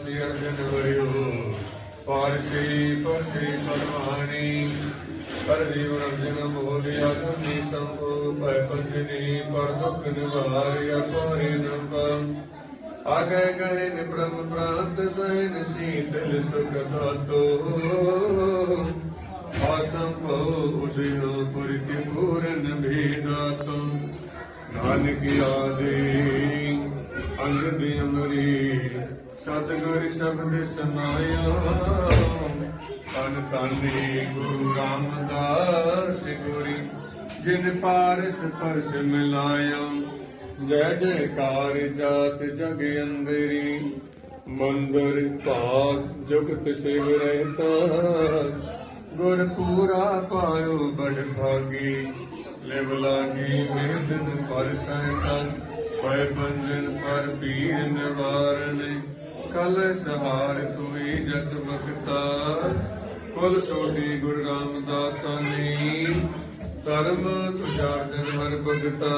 ਸ੍ਰੀ ਵਰਿਓ ਪਾਰਸੀ ਪਰਸੀ ਪਰਮਾਣੀ ਪਰ ਜੀਵ ਮੋਲਿਆ ਤੁਮੀ ਸੰਭੋ ਭੈ ਪੰਜਨੀ ਪਰ ਦੁਖ ਨਿਵਾਰਿਆ ਕੋਰਿ ਨੰਬਾ ਆਗੇ ਗਏ ਨਿ ਬ੍ਰਹਮ ਪ੍ਰਾਂਤ ਗਏ ਨ ਸੀਤਲ ਸੁਖ ਦਾਤੋ ਆਸੰਭਵ ਉਜਿਓ ਪੁਰਿ ਪੂਰਨ ਭੇਦਾਤੋ ਨਾਨਕ ਆਦੇ ਅੰਗਦ ਅਮਰੀ ਸਤਿਗੁਰ ਸ਼ਬਦ ਸਮਾਇਆ। ਤਨ ਤਾਨੇ ਗੁਰੂ ਰਾਮਦਾਸ ਗੁਰੀ ਜਿਨ ਪਾਰਸ ਪਰਸ ਮਿਲਾਇਆ। ਜੈ ਜੈਕਾਰ ਜਸ ਜਗ ਅੰਦਰੀ, ਮੰਦਰ ਭਾਗ ਜਗਤ ਸਿਵ ਰਹਿਤਾ। ਗੁਰ ਪੂਰਾ ਪਾਇਓ ਬੜ ਭਾਗੀ, ਲਿਵ ਲਾਗੀ ਵੇਦਨ ਪਰ ਸੰਤਨ ਪੈ ਬੰਜਨ ਪਰ ਪੀਰ ਨਿਵਾਰਨ ਕਲ ਸਹਾਰ ਤੁਈ ਜਸ ਬਖਤਾ ਕੁਲ ਸੋਢੀ ਗੁਰੂ ਰਾਮਦਾਸ ਤਾਨੀ। ਧਰਮ ਤੁਜਾਰ ਜਨ ਭਗਤਾ